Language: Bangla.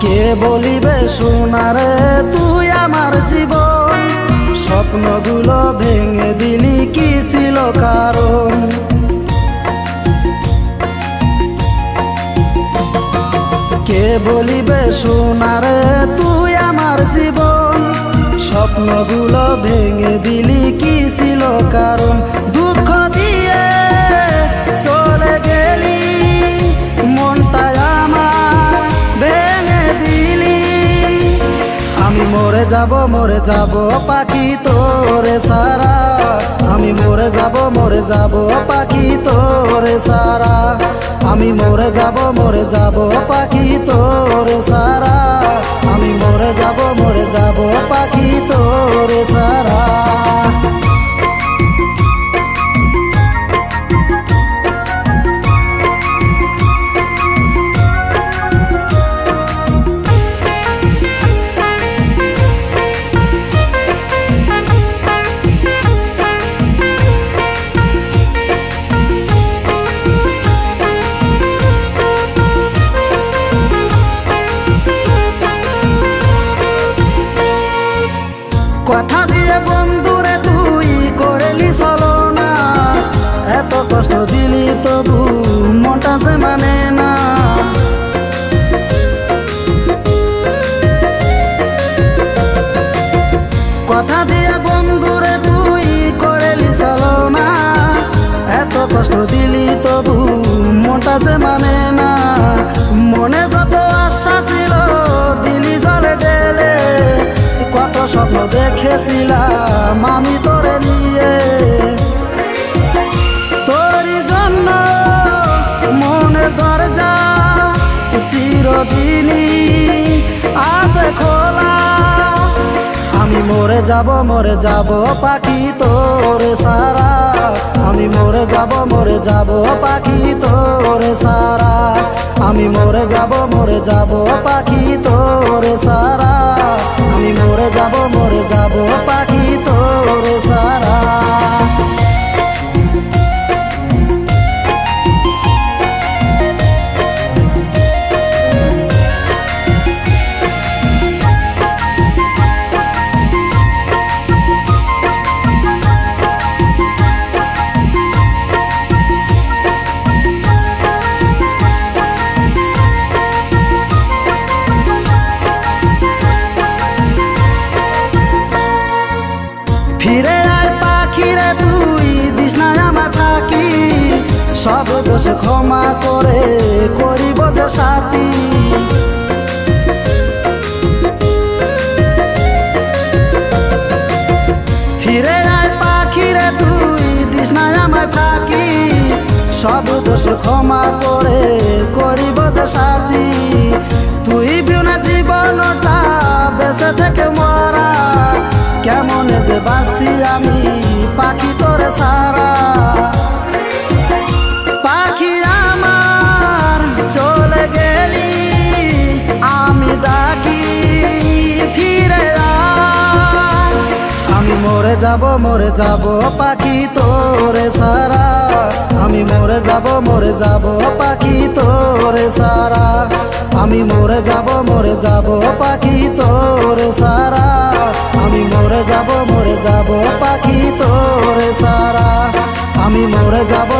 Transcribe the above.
কে বলিবে সোনারে তুই আমার জীবন? স্বপ্নগুলো ভেঙে দিলি কি ছিল কারণ? বলিবে সোনারে তুই আমার জীবন। স্বপ্নগুলো ভেঙে দিলি, কি ছিল কারণ? দুঃখ দিয়ে চলে গেলি, মনটা আমার ভেঙে দিলি। আমি মরে যাব মরে যাব, পাখি তোরে সারা। মরে যাব মরে যাব পাখি তোরে সারা। আমি মরে যাব মরে যাব পাখি তোরে সারা। আমি মরে যাব মরে যাব পাখি তোরে সারা। স্বপ্ন দেখেছিলাম, আমি তোরে নিয়ে। তোরই জন্য মনের দরজা চিরদিনই আছে খোলা। আমি মরে যাব মরে যাব পাখি তোরে সারা। আমি মরে যাব মরে যাব পাখি তোরে সারা। আমি মরে যাব মরে যাব পাখি যাব মরে যাব পাখি দোষ ক্ষমা করে করিব যে সাথী। ফিরে আয় পাখিরে তুই দিস না আমায় ফাঁকি। সব দোষ ক্ষমা করে করিব যে সাথী। তুই বিনা জীবনটা বেঁচে থেকে মরা। কেমন যে বাসি আমি, পাখি তোরে সারা যাব, মরে যাব, পাখি তোরে সারা। আমি মরে যাব মরে যাব, পাখি তোরে সারা। আমি মরে যাব মরে যাব, পাখি তোরে সারা। আমি মরে যাব মরে যাব, পাখি তোরে সারা। আমি মরে যাব